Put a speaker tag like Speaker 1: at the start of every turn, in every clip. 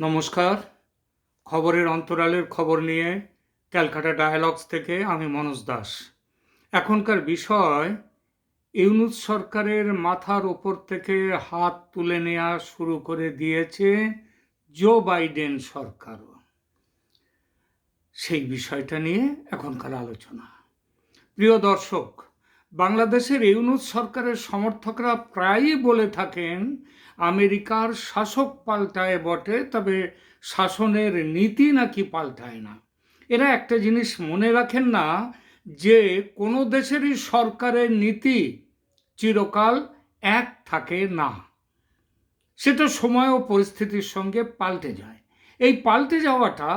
Speaker 1: নমস্কার। খবরের অন্তরালের খবর নিয়ে ক্যালকাটা ডায়ালগস থেকে আমি মনোজ দাস। এখনকার বিষয়, ইউনুস সরকারের মাথার ওপর থেকে হাত তুলে নেওয়া শুরু করে দিয়েছে জো বাইডেন সরকারও। সেই বিষয়টা নিয়ে এখনকার আলোচনা। প্রিয় দর্শক বাংলাদেশের ইউনুস সরকারের সমর্থকরা প্রায়ই বলে থাকেন, আমেরিকার শাসক পাল্টায় বটে, তবে শাসনের নীতি নাকি পাল্টায় না। এরা একটা জিনিস মনে রাখেন না যে কোনো দেশেরই সরকারের নীতি চিরকাল এক থাকে না। সেটা সময় ও পরিস্থিতির সঙ্গে পাল্টে যায়। এই পাল্টে যাওয়াটা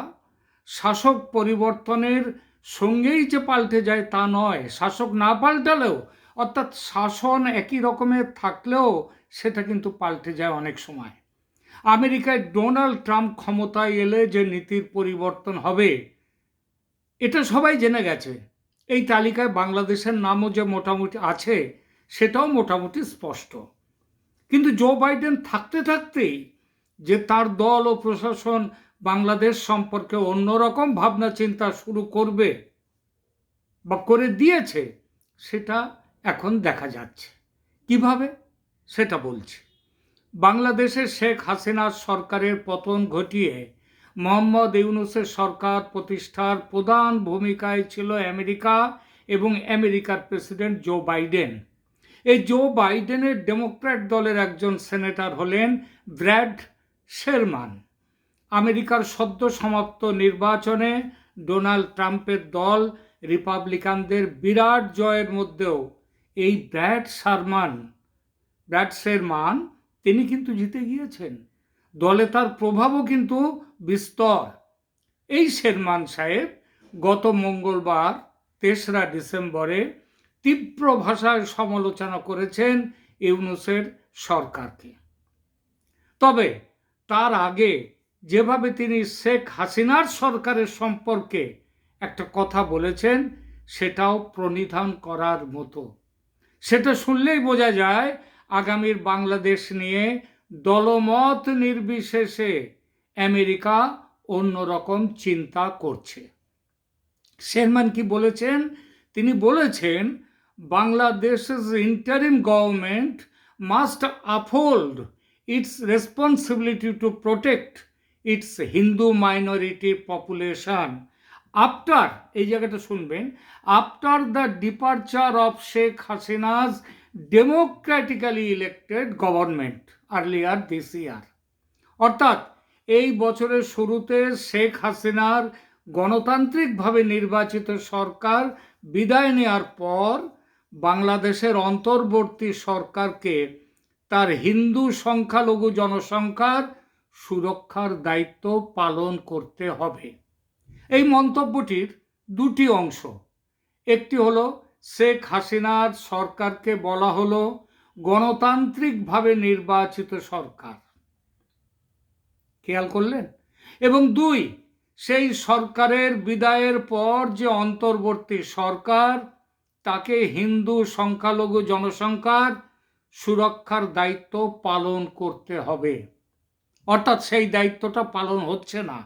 Speaker 1: শাসক পরিবর্তনের সঙ্গেই যে পাল্টে যায় তা নয়। শাসক না পাল্টালেও, অর্থাৎ শাসন একই রকমের থাকলেও সেটা কিন্তু পাল্টে যায় অনেক সময়। আমেরিকায় ডোনাল্ড ট্রাম্প ক্ষমতায় এলে যে নীতির পরিবর্তন হবে, এটা সবাই জেনে গেছে। এই তালিকায় বাংলাদেশের নামও যে মোটামুটি আছে, সেটাও মোটামুটি স্পষ্ট। কিন্তু জো বাইডেন থাকতে থাকতেই যে তার দল ও প্রশাসন বাংলাদেশ সম্পর্কে অন্যরকম ভাবনা চিন্তা শুরু করবে বা করে দিয়েছে, সেটা এখন দেখা যাচ্ছে। কীভাবে? সেটা বলছি। বাংলাদেশের শেখ হাসিনার সরকারের পতন ঘটিয়ে মোহাম্মদ ইউনুসের সরকার প্রতিষ্ঠার প্রধান ভূমিকায় ছিল আমেরিকা এবং আমেরিকার প্রেসিডেন্ট জো বাইডেন। এই জো বাইডেনের ডেমোক্র্যাট দলের একজন সেনেটর হলেন ব্র্যাড শেরমান। আমেরিকার সদ্য সমাপ্ত নির্বাচনে ডোনাল্ড ট্রাম্পের দল রিপাবলিকানদের বিরাট জয়ের মধ্যেও এই ব্র্যাড শারমান ব্র্যাড শেরমান তিনি কিন্তু জিতে গিয়েছেন। দলে তার প্রভাবও কিন্তু বিস্তর। এই শেরমান সাহেব গত মঙ্গলবার তেসরা ডিসেম্বরে তীব্র ভাষায় সমালোচনা করেছেন ইউনুসের সরকারকে। তবে তার আগে যেভাবে তিনি শেখ হাসিনার সরকারের সম্পর্কে একটা কথা বলেছেন, সেটাও প্রণিধান করার মতো। সেটা শুনলেই বোঝা যায়, আগামীর বাংলাদেশ নিয়ে দলমত নির্বিশেষে আমেরিকা অন্যরকম চিন্তা করছে। শেরমান কি বলেছেন? তিনি বলেছেন, বাংলাদেশের interim government must uphold its responsibility to protect its Hindu minority population after এই জায়গাটা শুনবেন after the departure of Sheikh Hasina's democratically elected government earlier this year অর্থাৎ, এই বছরের শুরুতে শেখ হাসিনার গণতান্ত্রিকভাবে নির্বাচিত সরকার বিদায় নেওয়ার পর বাংলাদেশের অন্তর্বর্তী সরকারকে তার হিন্দু সংখ্যালঘু জনসংখ্যার সুরক্ষার দায়িত্ব পালন করতে হবে। এই মন্তব্যটির দুটি অংশ। একটি হলো, শেখ হাসিনার সরকারকে বলা হলো, গণতান্ত্রিকভাবে নির্বাচিত সরকার। খেয়াল করলেন? এবং দুই, সেই সরকারের বিদায়ের পর যে অন্তর্বর্তী সরকার, তাকে হিন্দু সংখ্যালঘু জনসংখ্যার সুরক্ষার দায়িত্ব পালন করতে হবে। অর্থাৎ সেই দায়িত্বটা পালন হচ্ছে না।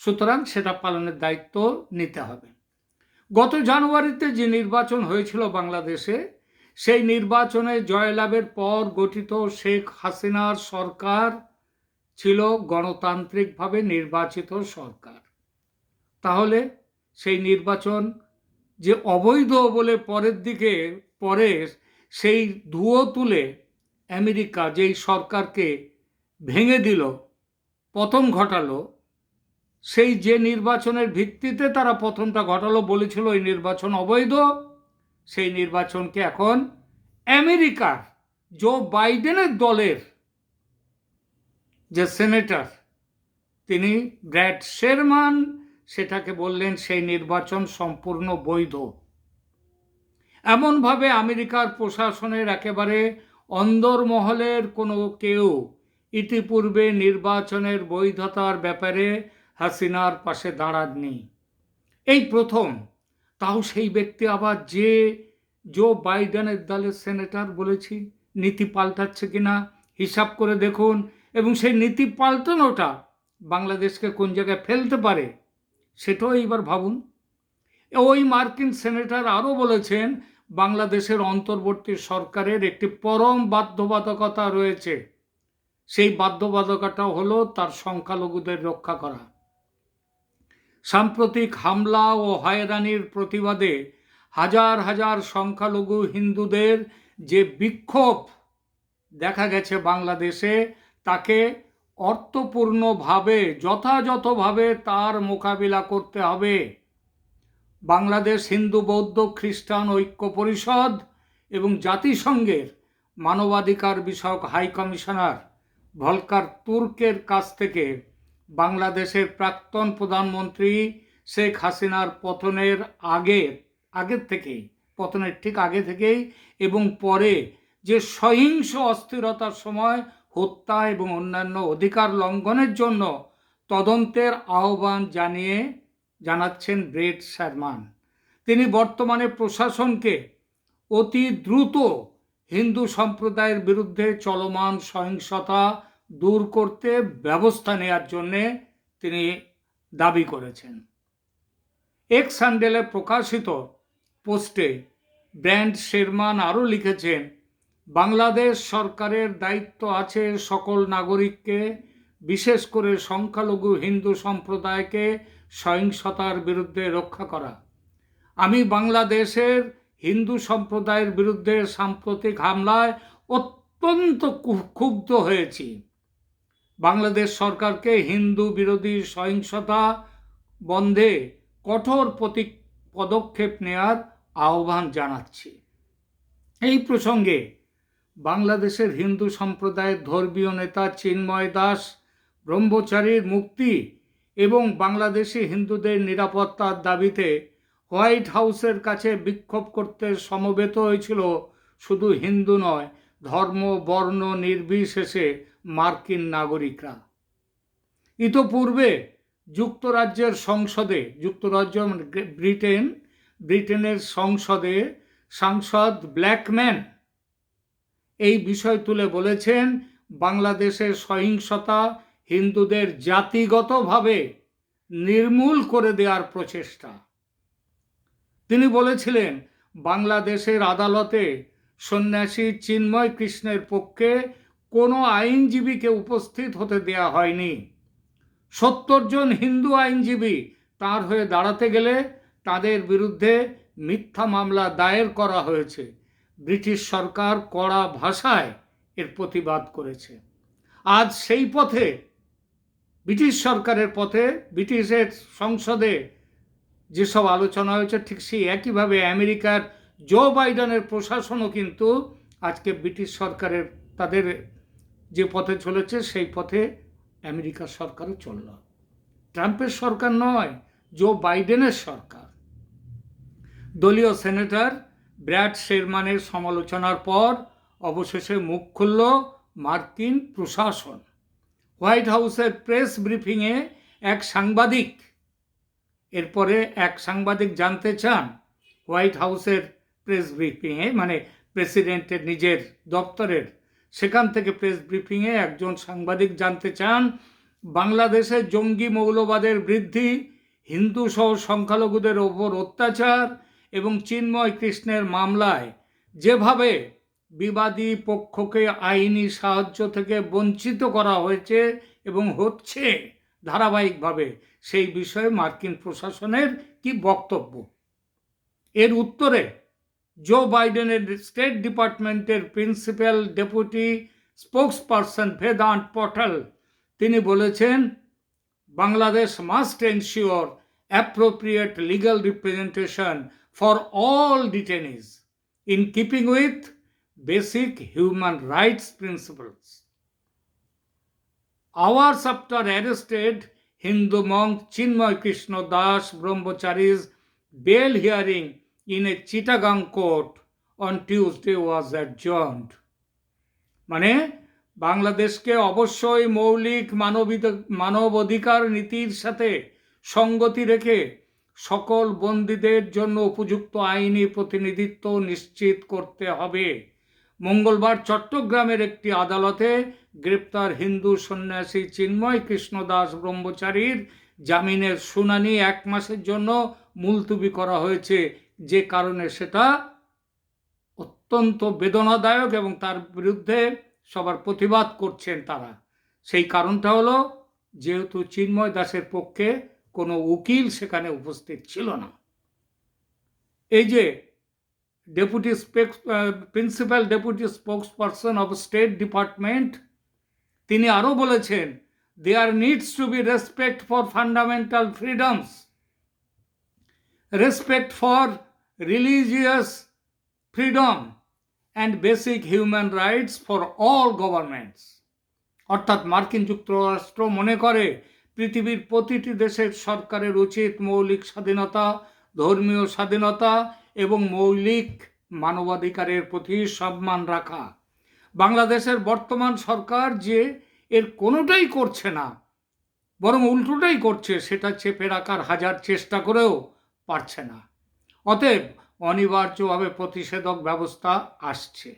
Speaker 1: সুতরাং সেটা পালনের দায়িত্ব নিতে হবে। গত জানুয়ারিতে যে নির্বাচন হয়েছিল বাংলাদেশে, সেই নির্বাচনে জয়লাভের পর গঠিত শেখ হাসিনার সরকার ছিল গণতান্ত্রিকভাবে নির্বাচিত সরকার। তাহলে সেই নির্বাচন যে অবৈধ বলে পরের দিকে পরে সেই ধুয়ো তুলে আমেরিকা যেই সরকারকে ভেঙে দিল পতন ঘটালো, সেই যে নির্বাচনের ভিত্তিতে তারা প্রথমটা ঘটালো বলেছিল এই নির্বাচন অবৈধ, সেই নির্বাচনকে এখন আমেরিকার, জো বাইডেনের দলের যে সেনেটর, তিনি ব্র্যাড শেরমান, সেটাকে বললেন সেই নির্বাচন সম্পূর্ণ বৈধ। এমনভাবে আমেরিকার প্রশাসনের একেবারে অন্দরমহলের কোনো কেউ ইতিপূর্বে নির্বাচনের বৈধতার ব্যাপারে হাসিনার পাশে দাঁড়াননি। এই প্রথম। তাও সেই ব্যক্তি আবার যে জো বাইডেনের দলের সেনেটর বলেছি, নীতি পাল্টাচ্ছে কিনা হিসাব করে দেখুন এবং সেই নীতি পাল্টানোটা বাংলাদেশকে কোন জায়গায় ফেলতে পারে সেটাও এইবার ভাবুন। ওই মার্কিন সেনেটর আরও বলেছেন, বাংলাদেশের অন্তর্বর্তী সরকারের একটি পরম বাধ্যবাধকতা রয়েছে। সেই বাধ্যবাধকতা হলো তার সংখ্যালঘুদের রক্ষা করা। সাম্প্রতিক হামলা ও হয়রানির প্রতিবাদে হাজার হাজার সংখ্যালঘু হিন্দুদের যে বিক্ষোভ দেখা গেছে বাংলাদেশে, তাকে অর্থপূর্ণভাবে, যথাযথভাবে তার মোকাবিলা করতে হবে। বাংলাদেশ হিন্দু বৌদ্ধ খ্রিস্টান ঐক্য পরিষদ এবং জাতিসংঘের মানবাধিকার বিষয়ক হাই কমিশনার ভলকার তুর্কের কাছ থেকে বাংলাদেশের প্রাক্তন প্রধানমন্ত্রী শেখ হাসিনার পতনের আগে, আগের থেকেই, পতনের ঠিক আগে থেকেই এবং পরে যে সহিংস অস্থিরতার সময় হত্যা এবং অন্যান্য অধিকার লঙ্ঘনের জন্য তদন্তের আহ্বান জানিয়ে জানাচ্ছেন ব্রেড শারমান। তিনি বর্তমানে প্রশাসনকে অতি দ্রুত হিন্দু সম্প্রদায়ের বিরুদ্ধে চলমান সহিংসতা দূর করতে ব্যবস্থা নেওয়ার জন্যে তিনি দাবি করেছেন। এক স্যান্ডেলে প্রকাশিত পোস্টে ব্র্যান্ড শেরমান আরও লিখেছেন, বাংলাদেশ সরকারের দায়িত্ব আছে সকল নাগরিককে, বিশেষ করে সংখ্যালঘু হিন্দু সম্প্রদায়কে সহিংসতার বিরুদ্ধে রক্ষা করা। আমি বাংলাদেশের হিন্দু সম্প্রদায়ের বিরুদ্ধে সাম্প্রতিক হামলায় অত্যন্ত ক্ষুব্ধ হয়েছি। বাংলাদেশ সরকারকে হিন্দু বিরোধী সহিংসতা বন্ধে কঠোর প্রতি, পদক্ষেপ নেয়ার আহ্বান জানাচ্ছি। এই প্রসঙ্গে বাংলাদেশের হিন্দু সম্প্রদায়ের ধর্মীয় নেতা চিন্ময় দাস, ব্রহ্মচারীর মুক্তি এবং বাংলাদেশি হিন্দুদের নিরাপত্তার দাবিতে হোয়াইট হাউসের কাছে বিক্ষোভ করতে সমবেত হয়েছিল শুধু হিন্দু নয়, ধর্ম, বর্ণ নির্বিশেষে মার্কিন নাগরিকরা। ইতোপূর্বে যুক্তরাজ্যের সংসদে, যুক্তরাজ্য মানে ব্রিটেন, ব্রিটেনের সংসদে সাংসদ ব্ল্যাকম্যান এই বিষয় তুলে বলেছেন বাংলাদেশের সহিংসতা হিন্দুদের জাতিগতভাবে নির্মূল করে দেওয়ার প্রচেষ্টা। তিনি বলেছিলেন, বাংলাদেশের আদালতে সন্ন্যাসী চিন্ময় কৃষ্ণের পক্ষে কোনো আইনজীবীকে উপস্থিত হতে দেয়া হয়নি। সত্তর জন হিন্দু আইনজীবী তার হয়ে দাঁড়াতে গেলে তাদের বিরুদ্ধে মিথ্যা মামলা দায়ের করা হয়েছে। ব্রিটিশ সরকার কড়া ভাষায় এর প্রতিবাদ করেছে। আজ সেই পথে, ব্রিটিশ সরকারের পথে, ব্রিটিশের সংসদে যেসব আলোচনা হয়েছে, ঠিক সেই একইভাবে আমেরিকার জো বাইডেনের প্রশাসনও কিন্তু আজকে ব্রিটিশ সরকারের, তাদের যে পথে চলেছে, সেই পথে আমেরিকার সরকারও চলল। ট্রাম্পের সরকার নয়, জো বাইডেনের সরকার। দলীয় সেনেটর ব্র্যাড শেরমানের সমালোচনার পর অবশেষে মুখ খুলল মার্কিন প্রশাসন। হোয়াইট হাউসের প্রেস ব্রিফিংয়ে এক সাংবাদিক এরপরে এক সাংবাদিক জানতে চান, হোয়াইট হাউসের প্রেস ব্রিফিংয়ে মানে প্রেসিডেন্টের নিজের দপ্তরের, সেখান থেকে প্রেস ব্রিফিংয়ে একজন সাংবাদিক জানতে চান, বাংলাদেশে জঙ্গি মৌলবাদের বৃদ্ধি, হিন্দু সহ সংখ্যালঘুদের ওপর অত্যাচার এবং চিন্ময় কৃষ্ণের মামলায় যেভাবে বিবাদী পক্ষকে আইনি সাহায্য থেকে বঞ্চিত করা হয়েছে এবং হচ্ছে ধারাবাহিকভাবে সেই বিষয়ে মার্কিন প্রশাসনের কি বক্তব্য এর উত্তরে জো বাইডেনের স্টেট ডিপার্টমেন্টের প্রিন্সিপাল ডেপুটি স্পোক্সপারসন ভেদান্ট পটল তিনি বলেছেন Bangladesh must ensure appropriate legal representation for all detainees in keeping with basic human rights principles. Hours after arrested, Hindu monk Chinmay Krishna Das Brahmachari's bail hearing in a Chittagong court on Tuesday was adjourned. মানে বাংলাদেশকে অবশ্যই মৌলিক মানব অধিকার নীতির সাথে সঙ্গতি রেখে সকল বন্দীদের জন্য উপযুক্ত আইনি প্রতিনিধিত্ব নিশ্চিত করতে হবে মঙ্গলবার চট্টগ্রামের একটি আদালতে গ্রেপ্তার হিন্দু সন্ন্যাসী চিন্ময় কৃষ্ণদাস ব্রহ্মচারীর জামিনের শুনানি এক মাসের জন্য মুলতুবি করা হয়েছে। যে কারণে সেটা অত্যন্ত বেদনাদায়ক এবং তার বিরুদ্ধে সবার প্রতিবাদ করছেন তারা। সেই কারণটা হলো, যেহেতু চিন্ময় দাসের পক্ষে কোনো উকিল সেখানে উপস্থিত ছিল না। এই যে spokes principal deputy spokesperson of state department তিনি আরও বলেছেন there needs to be respect for fundamental freedoms respect for religious freedom and basic human rights for all governments অর্থাৎ মার্কিন যুক্তরাষ্ট্র মনে করে, পৃথিবীর প্রতিটি দেশের সরকারের উচিত মৌলিক স্বাধীনতা, ধর্মীয় স্বাধীনতা এবং মৌলিক মানবাধিকারের প্রতি সম্মান রাখা। বাংলাদেশের বর্তমান সরকার যে এর কোনোটাই করছে না, বরং উল্টোটাই করছে, সেটা চেপে রাখার হাজার চেষ্টা করেও পারছে না। অতএব অনিবার্যভাবে প্রতিষেধক ব্যবস্থা আসছে।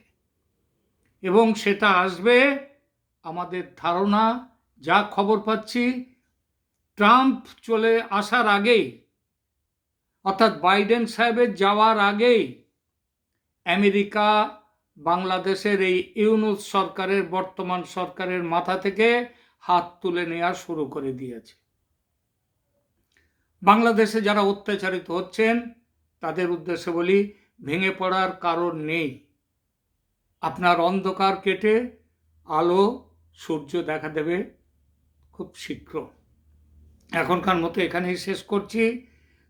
Speaker 1: এবং সেটা আসবে আমাদের ধারণা, যা খবর পাচ্ছি, ট্রাম্প চলে আসার আগেই অর্থাৎ বাইডেন সাহেবের যাওয়ার আগেই আমেরিকা, বাংলাদেশের এই ইউনুস সরকারের, বর্তমান সরকারের মাথা থেকে হাত তুলে নেওয়া শুরু করে দিয়েছে। বাংলাদেশে যারা অত্যাচারিত হচ্ছেন, তাদের উদ্দেশ্যে বলি, ভেঙে পড়ার কারণ নেই। আপনার অন্ধকার কেটে আলো, সূর্য দেখা দেবে খুব শীঘ্র। এখনকার মতো এখানেই শেষ করছি।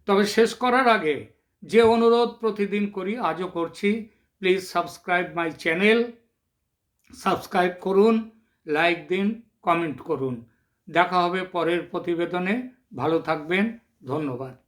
Speaker 1: তবে শেষ করার আগে যে অনুরোধ প্রতিদিন করি, আজও করছি। Please subscribe my channel subscribe করুন লাইক দিন কমেন্ট করুন। দেখা হবে পরের প্রতিবেদনে। ভালো থাকবেন, ধন্যবাদ।